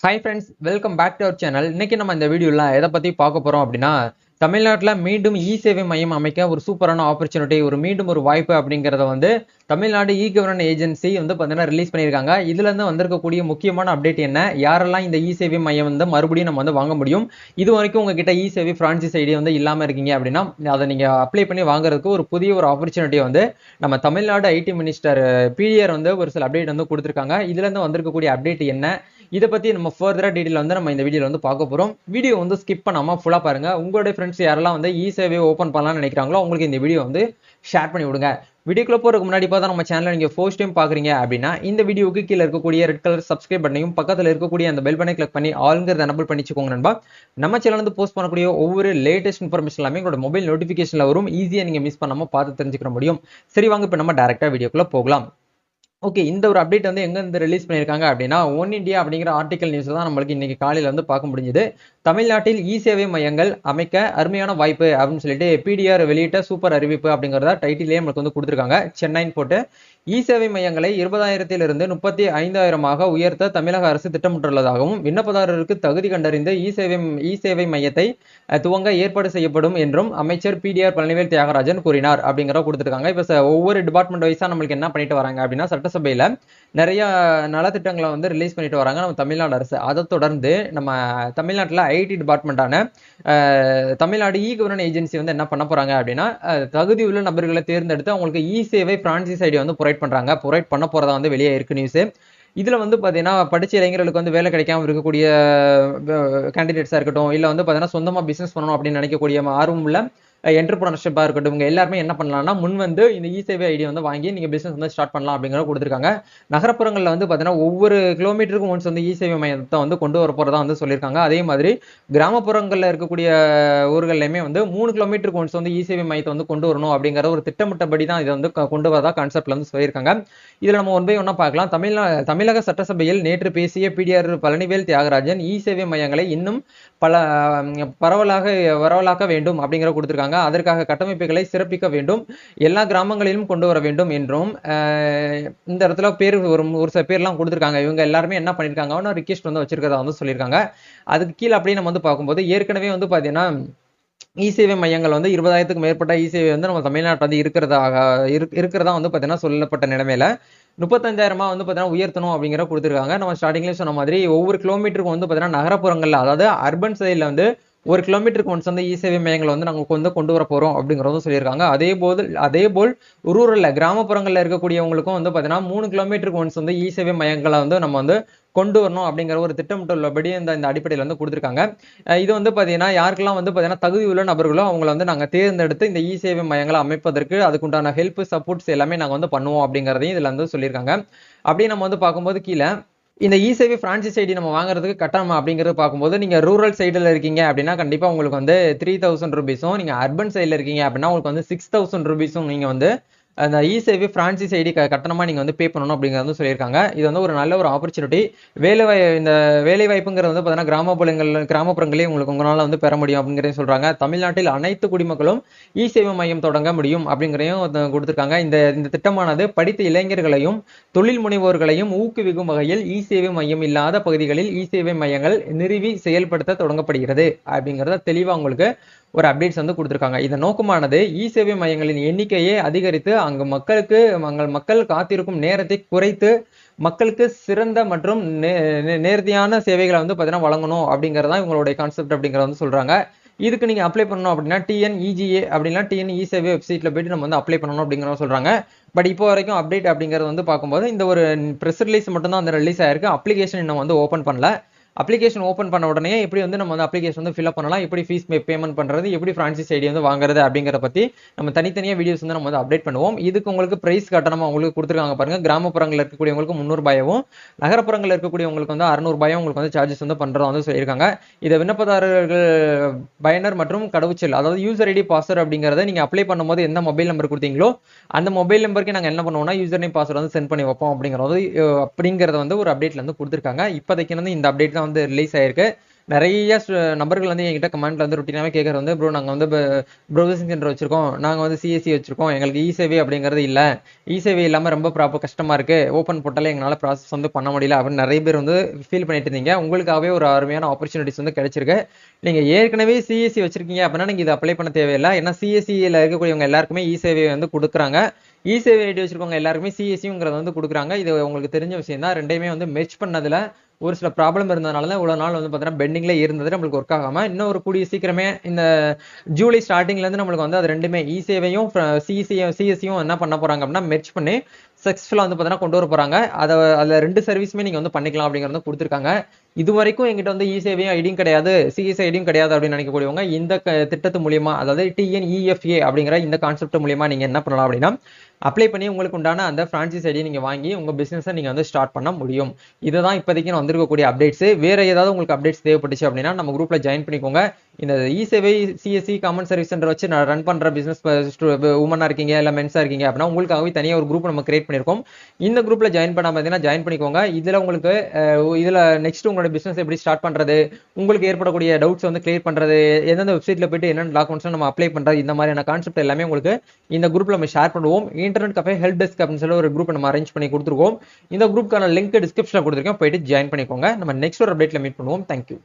Hi friends welcome back to our channel இன்னைக்கு நம்ம இந்த வீடியோவில் எதை பற்றி பார்க்க போகிறோம் அப்படின்னா தமிழ்நாட்டில் மீண்டும் இ சேவை மையம் அமைக்க ஒரு சூப்பரான ஆப்பர்ச்சுனிட்டி ஒரு மீண்டும் ஒரு வாய்ப்பு அப்படிங்கிறத வந்து தமிழ்நாடு இ கவர்னன் ஏஜென்சி வந்து பார்த்தீங்கன்னா ரிலீஸ் பண்ணியிருக்காங்க. இதுலேருந்து வந்திருக்கக்கூடிய முக்கியமான அப்டேட் என்ன? யாரெல்லாம் இந்த இ சேவை மையம் வந்து மறுபடியும் நம்ம வந்து வாங்க முடியும்? இது வரைக்கும் உங்ககிட்ட இ சேவை ஃப்ரான்சிஸ் ஐடி வந்து இல்லாமல் இருக்கீங்க அப்படின்னா அதை நீங்கள் அப்ளை பண்ணி வாங்குறதுக்கு ஒரு புதிய ஒரு ஆப்பர்ச்சுனிட்டி வந்து நம்ம தமிழ்நாடு ஐடி மினிஸ்டர் பிடிஆர் வந்து ஒரு சில அப்டேட் வந்து கொடுத்துருக்காங்க. இதுலேருந்து வந்திருக்கக்கூடிய அப்டேட் என்ன? இதை பத்தி நம்ம ஃபர்தரா டீடைல் வந்து நம்ம இந்த வீடியோல வந்து பார்க்க போறோம். வீடியோ வந்து ஸ்கிப் பண்ணாம ஃபுல்லா பாருங்க. உங்களுடைய ஃப்ரெண்ட்ஸ் யாரெல்லாம் வந்து இ சேவை ஓப்பன் பண்ணலாம்னு நினைக்கிறாங்களோ உங்களுக்கு இந்த வீடியோ வந்து ஷேர் பண்ணி விடுங்க. வீடியோக்குள்ள போறதுக்கு முன்னாடி பார்த்தா நம்ம சேனலை நீங்க ஃபர்ஸ்ட் டைம் பாக்குறீங்க அப்படின்னா இந்த வீடியோக்கு கீழே இருக்கக்கூடிய ரெட் கலர் சப்ஸ்கிரைப் பண்ணையும் பக்கத்துல இருக்கக்கூடிய அந்த பெல் பண்ணை கிளிக் பண்ணி ஆளுங்கிறத எனபிள் பண்ணிச்சுக்கோங்க நண்பா. நம்ம சேனல் வந்து போஸ்ட் பண்ணக்கூடிய ஒவ்வொரு லேட்டஸ்ட் இன்ஃபர்மேஷன் எல்லாமே உங்களோட மொபைல் நோட்டிஃபிகேஷனில் வரும். ஈஸியா நீங்க மிஸ் பண்ணாம பார்த்து தெரிஞ்சுக்க முடியும். சரி வாங்க இப்போ நம்ம டேரக்டா வீடியோக்குள்ள போகலாம். ஓகே இந்த ஒரு அப்டேட் வந்து எங்க இருந்து ரிலீஸ் பண்ணியிருக்காங்க அப்படின்னா ஒன் இந்தியா அப்படிங்கிற ஆர்டிக்கல் நியூஸ் தான் நம்மளுக்கு இன்னைக்கு காலையில வந்து பார்க்க முடிஞ்சது. தமிழ்நாட்டில் இ சேவை மையங்கள் அமைக்க அருமையான வாய்ப்பு அப்படின்னு சொல்லிட்டு பிடிஆர் வெளியிட்ட சூப்பர் அறிவிப்பு அப்படிங்கிறத டைட்டிலே நம்மளுக்கு வந்து கொடுத்துருக்காங்க. சென்னைன்னு போட்டு இ சேவை மையங்களை இருபதாயிரத்திலிருந்து முப்பத்தி ஐந்தாயிரமாக உயர்த்த தமிழக அரசு திட்டமிட்டுள்ளதாகவும் விண்ணப்பதாரருக்கு தகுதி கண்டறிந்து இ சேவை இ சேவை மையத்தை துவங்க ஏற்பாடு செய்யப்படும் என்றும் அமைச்சர் பிடிஆர் பழனிவேல் தியாகராஜன் கூறினார் அப்படிங்கிற கொடுத்துருக்காங்க. இப்போ ஒவ்வொரு டிபார்ட்மெண்ட் வைஸா நம்மளுக்கு என்ன பண்ணிட்டு வராங்க அப்படின்னா சட்டசபையில நிறைய நலத்திட்டங்களை வந்து ரிலீஸ் பண்ணிட்டு வராங்க. நம்ம தமிழ்நாடு அரசு. அதை தொடர்ந்து நம்ம தமிழ்நாட்டில் ஐடி டிபார்ட்மெண்ட்டான தமிழ்நாடு இ கவர்னன் ஏஜென்சி வந்து என்ன பண்ண போறாங்க அப்படின்னா தகுதி உள்ள நபர்களை தேர்ந்தெடுத்து அவங்களுக்கு இ சேவை பிரான்சிஸ் ஐடி வந்து ப்ரொவைட் பண்றாங்க. ப்ரொவைட் பண்ண போறதா வந்து வெளியே இருக்கு நியூஸ் இதுல வந்து பாத்தீங்கன்னா படிச்ச இளைஞர்களுக்கு வந்து வேலை கிடைக்காம இருக்கக்கூடிய கேண்டிடேட்ஸாக இருக்கட்டும் இல்ல வந்து பாத்தீங்கன்னா சொந்தமா பிசினஸ் பண்ணணும் அப்படின்னு நினைக்கக்கூடிய ஆர்வம் உள்ள என்டர்பிரனர்ஷிப்பாக இருக்கட்டும் இவங்க எல்லாருமே என்ன பண்ணலாம்னா முன் வந்து இந்த இ சேவை ஐடி வந்து வாங்கி நீங்க பிசினஸ் வந்து ஸ்டார்ட் பண்ணலாம் அப்படிங்கிற கொடுத்துருக்காங்க. நகரப்புறங்களில் வந்து பார்த்தீங்கன்னா ஒவ்வொரு கிலோமீட்டருக்கும் ஒன்ஸ் வந்து இ சேவை மையத்தை வந்து கொண்டு வர போறதா வந்து சொல்லியிருக்காங்க. அதே மாதிரி கிராமப்புறங்களில் இருக்கக்கூடிய ஊர்கள்லையுமே வந்து மூணு கிலோமீட்டருக்கு ஒன்ஸ் வந்து இ சேவை மையத்தை வந்து கொண்டு வரணும் அப்படிங்கிற ஒரு திட்டமிட்டபடி தான் இதை வந்து கொண்டு வரதா கான்செப்ட்ல வந்து சொல்லியிருக்காங்க. இதில் நம்ம ஒன் பை ஒன்றா பார்க்கலாம். தமிழ்நா தமிழக சட்டசபையில் நேற்று பேசிய பிடிஆர் பழனிவேல் தியாகராஜன் இ சேவை மையங்களை இன்னும் பல பரவலாக பரவலாக்க வேண்டும் அப்படிங்கிற கொடுத்துருக்காங்க. அதற்காக கட்டமைப்புகளை சிறப்பிக்க வேண்டும். எல்லா கிராமங்களிலும் கொண்டு வர வேண்டும் என்றும் இந்த இடத்துல பேர் ஒரு ஒரு சில பேர்லாம் கொடுத்திருக்காங்க. இவங்க எல்லாருமே என்ன பண்ணிருக்காங்க? ரிக்வெஸ்ட் வந்து வச்சிருக்கிறதா வந்து சொல்லியிருக்காங்க அதுக்கு கீழே அப்படியே நம்ம வந்து பார்க்கும்போது ஏற்கனவே வந்து பாத்தீங்கன்னா இ சேவை மையங்கள் வந்து இருபதாயிரத்துக்கு மேற்பட்ட இ சேவை வந்து நம்ம தமிழ்நாட்டில் வந்து இருக்கிறதாக இரு இருக்கிறதா வந்து பார்த்தீங்கன்னா சொல்லப்பட்ட நிலைமையில முப்பத்தஞ்சாயிரமா வந்து பார்த்தீங்கன்னா உயர்த்தணும் அப்படிங்கிற கொடுத்துருக்காங்க. நம்ம ஸ்டார்டிங்லேயே சொன்ன மாதிரி ஒவ்வொரு கிலோமீட்டருக்கும் வந்து பார்த்தீங்கன்னா நகரப்புறங்கள்ல அதாவது அர்பன் சைடில் வந்து ஒரு கிலோமீட்டருக்கு ஒன்ஸ் வந்து இ சேவை மையங்களை வந்து நாங்கள் வந்து கொண்டு வர போகிறோம் அப்படிங்கிறதும் சொல்லியிருக்காங்க. அதே போது அதே போல் ரூரலில் கிராமப்புறங்களில் இருக்கக்கூடியவங்களுக்கும் வந்து பார்த்தீங்கன்னா மூணு கிலோமீட்டருக்கு ஒன்ஸ் வந்து இ சேவை மையங்களை வந்து நம்ம வந்து கொண்டு வரணும் அப்படிங்கிற ஒரு திட்டமிட்டுள்ளபடி இந்த இந்த அடிப்படையில் வந்து கொடுத்துருக்காங்க. இது வந்து பார்த்தீங்கன்னா யாருக்கெல்லாம் வந்து பார்த்தீங்கன்னா தகுதி உள்ள நபர்களோ அவங்கள வந்து நாங்கள் தேர்ந்தெடுத்து இந்த இ சேவை மையங்களை அமைப்பதற்கு அதுக்குண்டான ஹெல்ப் சப்போர்ட்ஸ் எல்லாமே நாங்கள் வந்து பண்ணுவோம் அப்படிங்கிறதையும் இதில் வந்து சொல்லியிருக்காங்க. அப்படியே நம்ம வந்து பார்க்கும்போது கீழே இந்த இசேவி சேவை ஐடி நம்ம வாங்குறதுக்கு கட்டணமா அப்படிங்கிறது பார்க்கும்போது நீங்க ரூரல் சைடில் இருக்கீங்க அப்படின்னா கண்டிப்பா உங்களுக்கு வந்து த்ரீ தௌசண்ட் ருபீஸும் நீங்க அர்பன் சைடில் இருக்கீங்க அப்படின்னா உங்களுக்கு வந்து சிக்ஸ் தௌசண்ட் ருபீஸும் நீங்க வந்து அந்த இ சேவை ஐடி கட்டணமா நீங்க வந்து பே பண்ணணும் அப்படிங்கிறது வந்து சொல்லியிருக்காங்க. இது வந்து ஒரு நல்ல ஒரு ஆப்பர்ச்சுனிட்டி வேலை வாய் இந்த வேலை வாய்ப்புங்கிறது வந்து பார்த்தீங்கன்னா கிராமப்புறங்கள் கிராமப்புறங்களே உங்களுக்கு உங்களால் வந்து பெற முடியும் அப்படிங்கிறதையும் சொல்றாங்க. தமிழ்நாட்டில் அனைத்து குடிமக்களும் இ சேவை மையம் தொடங்க முடியும் அப்படிங்கிறதையும் கொடுத்துருக்காங்க. இந்த இந்த திட்டமானது படித்த இளைஞர்களையும் தொழில் முனைவோர்களையும் ஊக்குவிக்கும் வகையில் இ சேவை மையம் இல்லாத பகுதிகளில் இ சேவை மையங்கள் நிறுவி செயல்படுத்த தொடங்கப்படுகிறது அப்படிங்கிறத தெளிவாக உங்களுக்கு ஒரு அப்டேட்ஸ் வந்து கொடுத்துருக்காங்க. இதன் நோக்கமானது இ சேவை மையங்களின் எண்ணிக்கையை அதிகரித்து அங்கு மக்களுக்கு அங்கள் மக்கள் காத்திருக்கும் நேரத்தை குறைத்து மக்களுக்கு சிறந்த மற்றும் நே- நே- நேர்த்தியான சேவைகளை வந்து பார்த்தீங்கன்னா வழங்கணும் அப்படிங்கிறதா இவங்களுடைய கான்செப்ட் அப்படிங்கிறத வந்து சொல்றாங்க. இதுக்கு நீங்க அப்ளை பண்ணணும் அப்படின்னா டிஎன்இஜிஏ அப்படின்னா டிஎன் இசேவை சேவை வெப்சைட்ல போயிட்டு நம்ம வந்து அப்ளை பண்ணணும் அப்படிங்கிறத சொல்றாங்க. பட் இப்போ வரைக்கும் அப்டேட் அப்படிங்கிறது வந்து பார்க்கும்போது இந்த ஒரு ப்ரெஸ் ரிலீஸ் மட்டும் தான் அந்த ரிலீஸ் ஆயிருக்கு. அப்ளிகேஷன் இன்னும் வந்து ஓப்பன் பண்ணல. அப்ளிகேஷன் ஓப்பன் பண்ண உடனே எப்படி வந்து நம்ம வந்து அப்ளிகேஷன் வந்து ஃபில்அப் பண்ணலாம்? எப்படி ஃபீஸ் பேமெண்ட் பண்ணுறது எப்படி ஃப்ரான்சிஸ் ஐடி வந்து வாங்குறது? அப்படிங்கிற பற்றி நம்ம தனித்தனியாக வீடியோஸ் வந்து நம்ம வந்து அப்டேட் பண்ணுவோம். இதுக்கு உங்களுக்கு பிரைஸ் கட்டணமாக உங்களுக்கு கொடுத்துருக்காங்க பாருங்க. கிராமப்புறங்களில் இருக்கக்கூடியவங்களுக்கு முந்நூறுபாயும் நகரப்புறங்களில் இருக்கக்கூடியவங்களுக்கு வந்து அறுநூறு ரூபாயும் உங்களுக்கு வந்து சார்ஜஸ் வந்து பண்ணுறதா வந்து சொல்லியிருக்காங்க. இதை விண்ணப்பதாரர்கள் பயனர் மற்றும் கடவுச்சல் அதாவது யூசர் ஐடி பாஸ்வேர்ட் அப்படிங்கிறத நீங்கள் அப்ளை பண்ணும்போது எந்த மொபைல் நம்பர் கொடுத்தீங்களோ அந்த மொபைல் நம்பருக்கு நாங்கள் என்ன பண்ணுவோம்னா யூசர் நேம் பாஸ்வேர்ட் வந்து சென்ட் பண்ணி வைப்போம் அப்படிங்கறது அப்படிங்கிறத வந்து ஒரு அப்டேட்ல வந்து கொடுத்துருக்காங்க. இப்போதைக்கு வந்து இந்த அப்டேட் தான் வந்து ரிலீஸ் ஆயிருக்கு. நிறைய நபர்கள் வந்து என்கிட்ட கமெண்ட்ல வந்து ருட்டீனாவே கேட்கறது வந்து ப்ரோ நாங்க வந்து ப்ரௌசிங் சென்டர் வச்சிருக்கோம். நாங்கள் வந்து சிஎஸ்சி வச்சிருக்கோம். எங்களுக்கு இ சேவை அப்படிங்கிறது இல்ல. இ சேவை இல்லாம ரொம்ப ப்ராப்பர் கஷ்டமா இருக்கு. ஓப்பன் போட்டாலே எங்களால ப்ராசஸ் வந்து பண்ண முடியல. அப்படின்னு நிறைய பேர் வந்து ஃபீல் பண்ணிட்டு இருந்தீங்க. உங்களுக்காகவே ஒரு அருமையான ஆப்பர்ச்சுனிட்டிஸ் வந்து கிடைச்சிருக்கு. நீங்க ஏற்கனவே சிஎஸ்சி வச்சிருக்கீங்க அப்படின்னா நீங்க இதை அப்ளை பண்ண தேவையில்லை. ஏன்னா சிஎஸ்சியில் இருக்கக்கூடியவங்க எல்லாருக்குமே இ வந்து கொடுக்குறாங்க. இ சேவை ஐடி வச்சிருக்கவங்க எல்லாருக்குமே சிஎஸ்சிங்கிறத வந்து கொடுக்குறாங்க. இது உங்களுக்கு தெரிஞ்ச விஷயம் தான் ரெண்டையுமே வந்து மெர்ச் பண்ணதுல ஒரு சில ப்ராப்ளம் இருந்ததுனால தான் இவ்வளோ நாள் வந்து பார்த்தீங்கன்னா பெண்டிங்ல இருந்தது. நம்மளுக்கு ஒர்க் ஆகாமல் இன்னும் ஒரு கூடிய சீக்கிரமே இந்த ஜூலை ஸ்டார்டிங்ல இருந்து நம்மளுக்கு வந்து அது ரெண்டுமே இ சேவையும் சிசியும் சிஎஸ்சியும் என்ன பண்ண போறாங்க அப்படின்னா மெர்ச் பண்ணி சக்ஸஸ்ஃபுல்லாக வந்து பார்த்தீங்கன்னா கொண்டு வர போகிறாங்க அதை அதில் ரெண்டு சர்வீஸுமே நீங்கள் வந்து பண்ணிக்கலாம் அப்படிங்கிறது கொடுத்துருக்காங்க. இது வரைக்கும் எங்கிட்ட வந்து இசேவையும் ஐடியும் கிடையாது. சிஎஸ் ஐடியும் கிடையாது அப்படின்னு நினைக்கக்கூடியவங்க இந்த திட்டத்து மூலியமா அதாவது டிஎன்இஎஃப்ஏ அப்படிங்கிற இந்த கான்செப்ட் மூலியமா நீங்கள் என்ன பண்ணலாம் அப்படின்னா அப்ளை பண்ணி உங்களுக்கு உண்டான அந்த ஃப்ரான்ச்சைஸ் ஐடியை நீங்கள் வாங்கி உங்கள் பிஸ்னஸை நீங்கள் வந்து ஸ்டார்ட் பண்ண முடியும். இதுதான் இப்போதைக்கு நான் வந்திருக்கக்கூடிய அப்டேட்ஸ் வேற ஏதாவது உங்களுக்கு அப்டேட்ஸ் தேவைப்பட்டுச்சு அப்படின்னா நம்ம குரூப்பில் ஜாயின் பண்ணிக்கோங்க. இந்த இ சேவை சிஎஸ்சி காமன் சர்வீஸ் சென்டர் வச்சு நான் ரன் பண்ணுற பிஸ்னஸ் உமனாக இருக்கீங்க இல்லை மென்ஸாக இருக்கீங்க அப்படின்னா உங்களுக்காகவே தனியாக ஒரு குரூப் நம்ம கிரியேட் பண்ணியிருக்கோம் இந்த குரூப்ல ஜாயின் பண்ணாம பார்த்தீங்கன்னா ஜாயின் பண்ணிக்கோங்க. இதில் உங்களுக்கு இதில் நெக்ஸ்ட் உங்களோட பிசினஸ் எப்படி ஸ்டார்ட் பண்ணுறது உங்களுக்கு ஏற்படக்கூடிய டவுட்ஸ் வந்து கிளியர் பண்ணுறது எந்தெந்த வெப்சைட்டில் போயிட்டு என்னென்ன டாக்குமெண்ட்ஸ் நம்ம அப்ளை பண்ணுறது இந்த மாதிரியான கான்செப்ட் எல்லாமே உங்களுக்கு இந்த குரூப்பில் நம்ம ஷேர் பண்ணுவோம். இன்டர்நெட் கஃபே ஹெல்ப் டெஸ்க் அப்படின்னு சொல்லி ஒரு குரூப் நம்ம அரேஞ்ச் பண்ணி கொடுத்துருக்கோம். இந்த குரூப்க்கான லிங்க் டிஸ்கிரிப்ஷன்ல கொடுத்துருக்கேன். போயிட்டு ஜாயின் பண்ணிக்கோங்க. நம்ம நெக்ஸ்ட் ஒரு அப்டேட்ல மீட் பண்ணுவோம். தேங்க்யூ